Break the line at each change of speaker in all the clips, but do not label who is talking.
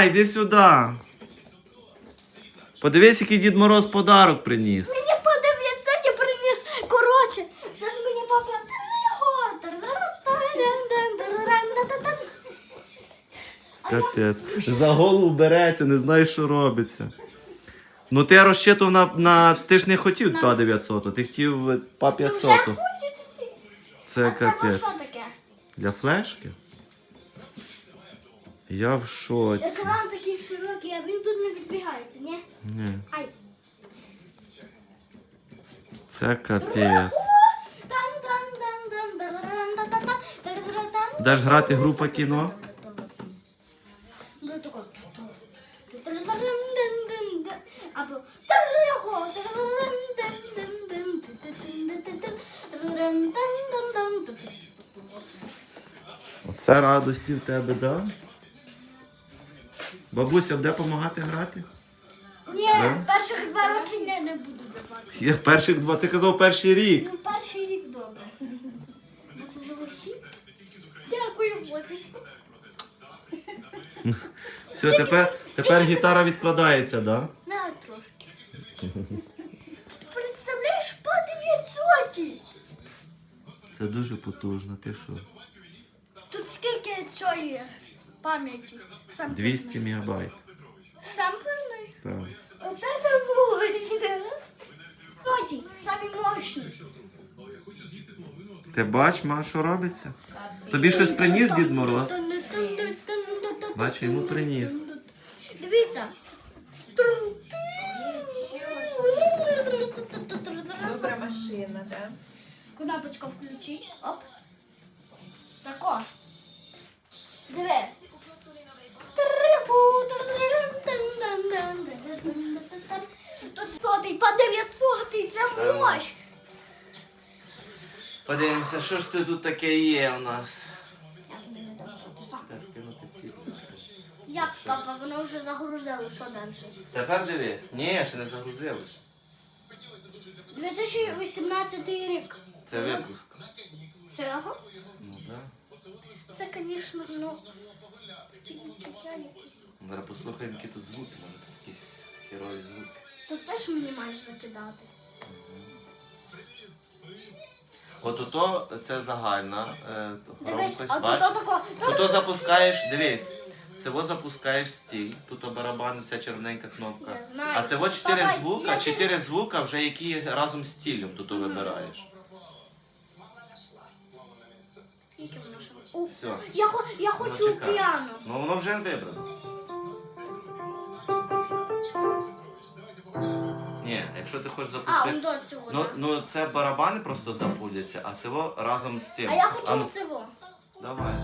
На, йди сюди. Подивись, який Дід Мороз подарок приніс.
Мені по 900 я приніс. Коротше, мені папа
Капець. За голову береться, не знаєш, що робиться. Ну ти розчитував на, на. Ти ж не хотів по 900, ти хотів по 500.
Вже хочу тобі.
Це капець. Для флешки? Я в шоці.
Екран такий широкий, а він тут не відбігається, ні?
Ні,
Ай.
це капець. Ж грати група кіно?
Ну. Або
Оце радості в тебе, да? Бабуся, буде допомагати грати?
Ні, перших два роки не, не буду давати.
Я перших два, ти казав перший рік.
Ну, перший рік добре. Ну, це. Дякую, боточку.
Все, тепер, тепер гітара відкладається, да?
На трошки. Представляєш, по 900!
Це дуже потужно, ти що?
Тут скільки цієї пам'яті? Сам
200 мегабайт.
Сампельний?
Так.
Вот это мощно! Тоді, самі мощні.
Ти бач, ма, що робиться? Тобі щось приніс Дід Мороз? Бачу, йому приніс.
Дивіться.
Добра машина, так?
Кнопочку включить. Оп. Тако. Дивись. Сотий по 900, це мощ.
Подивимося, що ж це тут таке є у нас. скинути ці.
Як, папа, воно вже загрузило, що далі?
Тепер дивись. Ні, ще не загрузилось.
2018 рік.
Це випуск.
Цього?
Ну да.
Це, звісно, ну.
Зараз послухаємо, які тут звуки, може тут якісь херові звуки.
Тут теж мені маєш закидати.
От ото це загальна е,
Дивись,
громкость,
а тут отако.
Ото запускаєш, дивись. Це во запускаєш стіль, тут о барабан, це червоненька кнопка.
Я знаю.
А це от чотири звука,
я
чотири
через-
звука вже які є разом з стілем тут вибираєш.
Скільки воно ще? О,
Все.
Я, хо- я
Ну,
хочу
чекай.
піано.
Ну воно вже вибрано. Ні, якщо ти хочеш
А,
запустити.
до цього.
Ну,
да?
ну це барабани просто запудяться, а це разом з цим.
А я хочу
ну,
цього.
Давай.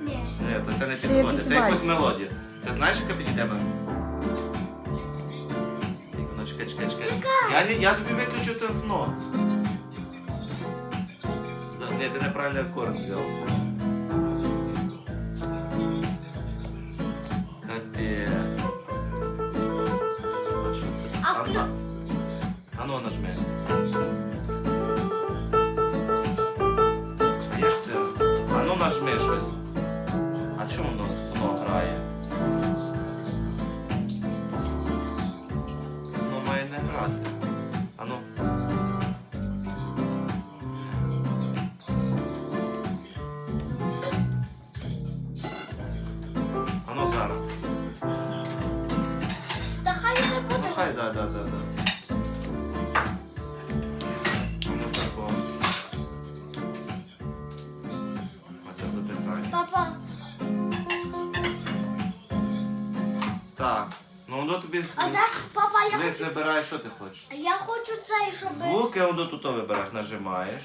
Ні.
Ні, то це не підходить.
якийсь
Це якусь
вальс.
мелодію. Ти знаєш, яка підійде тебе? Ну, чекай, чекай, чекай. Я, не- я тобі виключу телефон. Да, Ні, ти неправильний акорд взяв. Капець. А що це?
А
А,
вклю-
на- а ну нажми. А як це? А ну нажми щось. А чому воно, воно грає? Воно має не грати. А ну. А ну зараз. Да, да, да, да.
Папа,
Так. Ну воно тобі
а де? Папа, я
Дивись,
хочу.
вибирай, що ти хочеш.
Я хочу цей, щоб.
Звуки воно тут вибираєш, нажимаєш.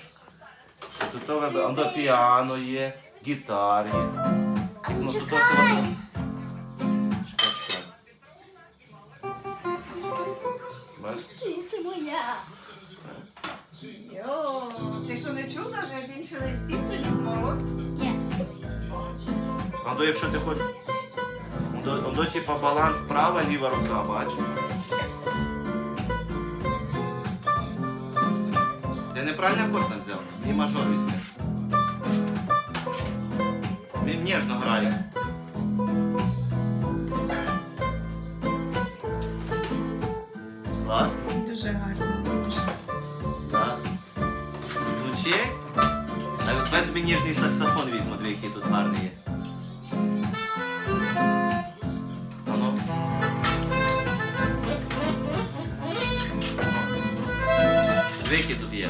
Тут вибираєш, воно піано є, гітар є.
А
Ну
ну
тут воно. Чекай,
Йо, ти що не чув, навіть більше листів, то Дід Мороз?
Ні.
А то якщо ти хочеш. Воно, воно типа баланс права, ліва рука, бачиш? Ти неправильно акорд там взяв? І мажор візьми. ніжно грає. Класно.
Дуже гарно.
Тобі ніжний саксофон візьму, дві, який тут гарний є. Ану. Тут є.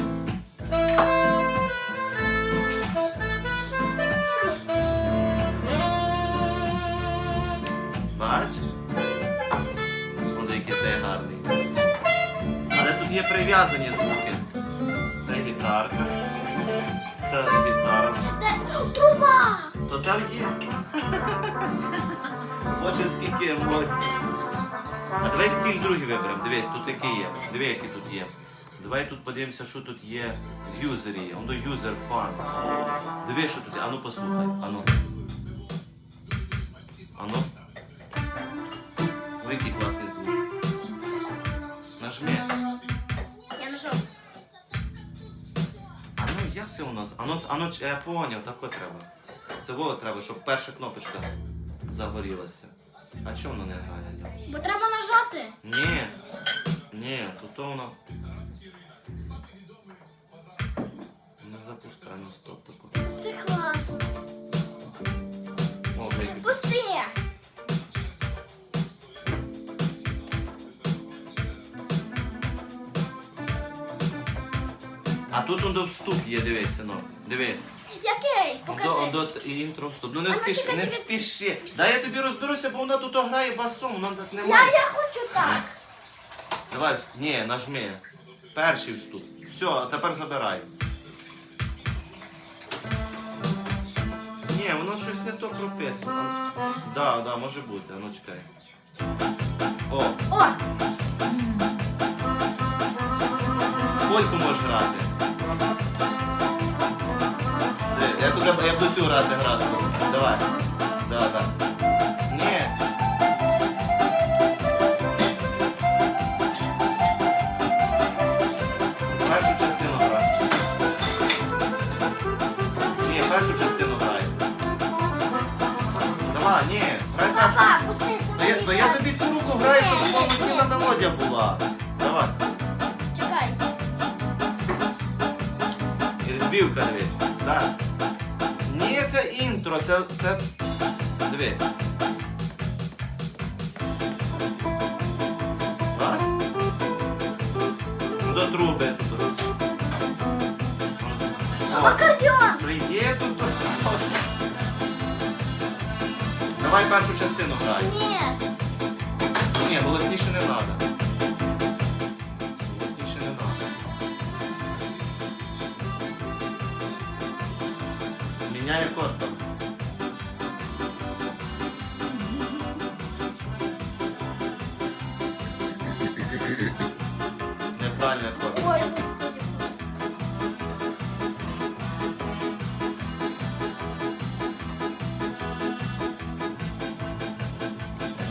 Бач? От який цей гарний. Але тут є прив'язані звуки. Це гітарка. Це гітара.
Труба!
То там є. Боже, скільки емоцій. А давай стіль другий виберемо. Дивись, тут який є. Диви, які тут є. Давай тут подивимося, що тут є в юзері. Воно юзер фан. Диви, що тут є. Ану послухай. Ану. Ану. Ой, який класний звук. Нажми. Як це у нас? Ано, ано, я поняв, тако треба. Це було треба, щоб перша кнопочка загорілася. А чому воно не грає?
Бо треба нажати.
Ні. Ні, тут то воно. Не запускай, ну стоп тако.
Це класно.
О, гейки. А тут он до вступ є, дивись, синок. Дивись.
Який?
До,
Покажи.
до і інтро вступ. Ну не
А ну,
спіши,
чекай,
не
чекай.
спіши. Дай я тобі розберуся, бо вона тут грає басом, воно так не
Я,
має.
я хочу так.
Давай, вс- ні, нажми. Перший вступ. Все, а тепер забирай. Ні, воно щось не то прописано. Так, да, да, може бути, а ну чекай. О,
О,
польку можеш грати. Я туди, я буду цю грати грати. Давай. Да, да. Ні. Першу частину грай. Ні, першу частину грай. Давай, ні, грай першу.
папа, пусти це
я, то я тобі цю руку граю, щоб повноцінна мелодія була. Давай.
Чекай.
І збівка дивись. Так. Це інтро, це. це... Дивись. Так? До труби тут. О,
Акордеон.
прийде тут. Давай першу частину грай.
Ні.
Ні, голосніше не треба. Міняй акорд там. Неправильний акорд.
Ой, господи.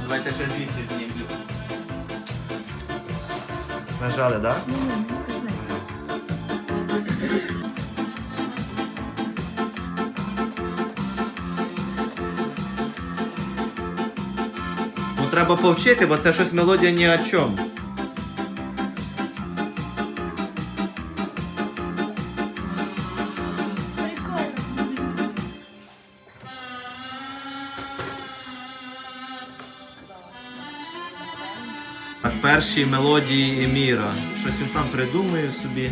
Давайте ще звідси знімлю. Нажали, так? Ну треба повчити, бо це щось мелодія ні о чому. Перші мелодії Еміра. Щось він там придумує собі.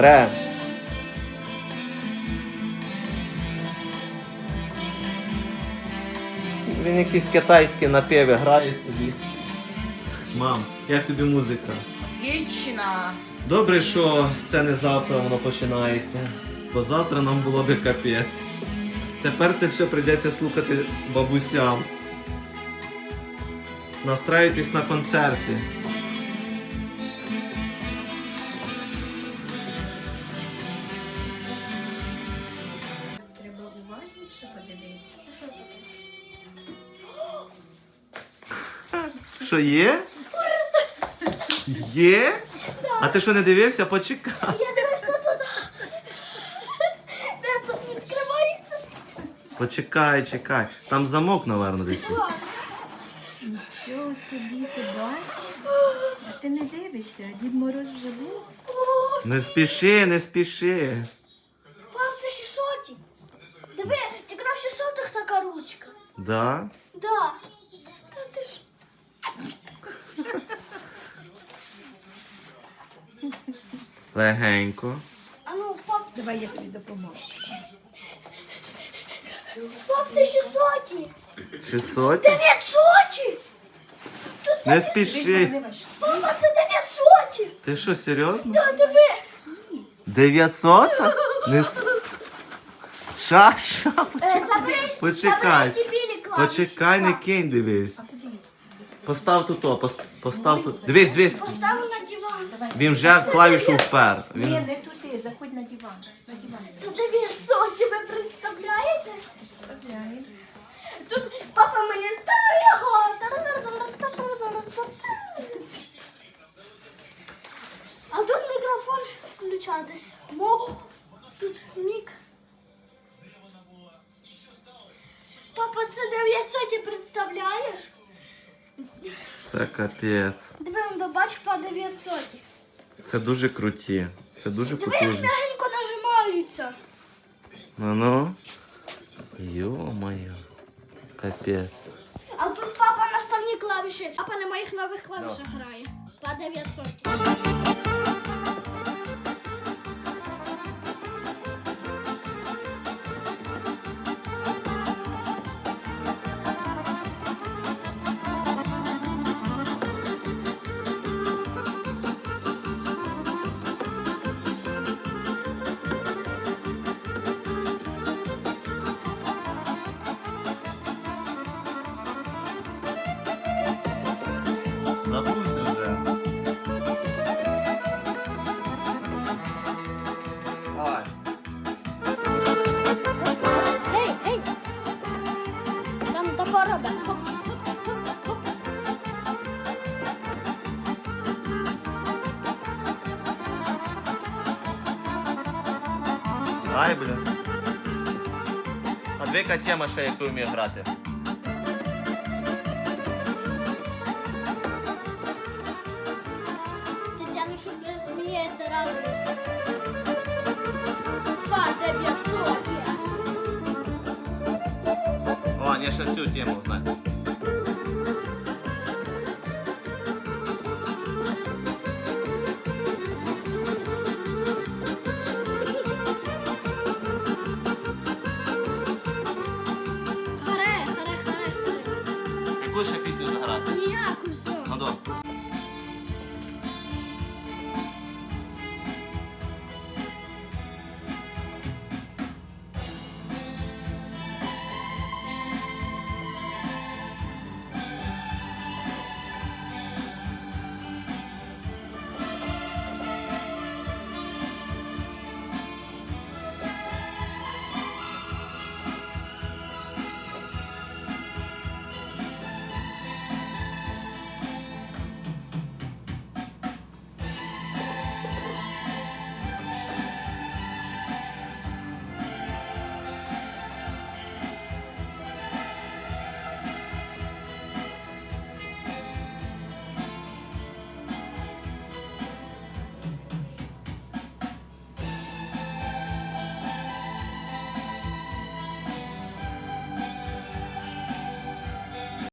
Ре. Він якісь китайські напіви грає собі. Мам, як тобі музика?
Отлично.
Добре, що це не завтра воно починається, бо завтра нам було би капець. Тепер це все прийдеться слухати бабусям. Настраюйтесь на концерти. Що є? Є? А ти що не дивився? Почекай.
Я дивився туди. Де тут відкривається?
Почекай, чекай. Там замок, напевно, десь. є.
Нічого собі ти бачиш. А ти не дивишся, Дід Мороз вже був.
О,
Не спіши, не спіши.
пап, це 600. Диви, тільки на 600 така ручка.
Да?
Да. Та ти ж.
Легенько.
А ну, пап,
Давай я тобі допоможу.
пап, це 600.
600?
900.
Не спіши.
Папа, це 900.
Ти що, серйозно?
Та диви.
900? Не... с- Ша, ша,
Е, забери,
Почекай.
забери ті білі клавіші.
Почекай, не кинь, дивись. Постав тут, о, пос- постав тут. Дивись, дивись.
Поставив на.
Давай.
Він вже клавішу впер.
Ні,
Він...
не туди, заходь на диван. На диван.
Це 900, ви представляєте? Тут папа мені. А тут мікрофон включатись. Мо, тут мік. Папа, це 900, ти представляєш?
Це капець.
Бач по 900.
Це дуже круті. Це дуже
Диви, як
потужно.
м'ягенько нажимаються.
Ну ну. Йо-моє. Капець.
А тут папа наставні клавіші. Папа на моїх нових клавішах грає. По 900.
Ай, бля. А дві тема ще, яку вміє грати.
Тетяна, що сміється, радується. По 900.
О, я ще цю тему знаю.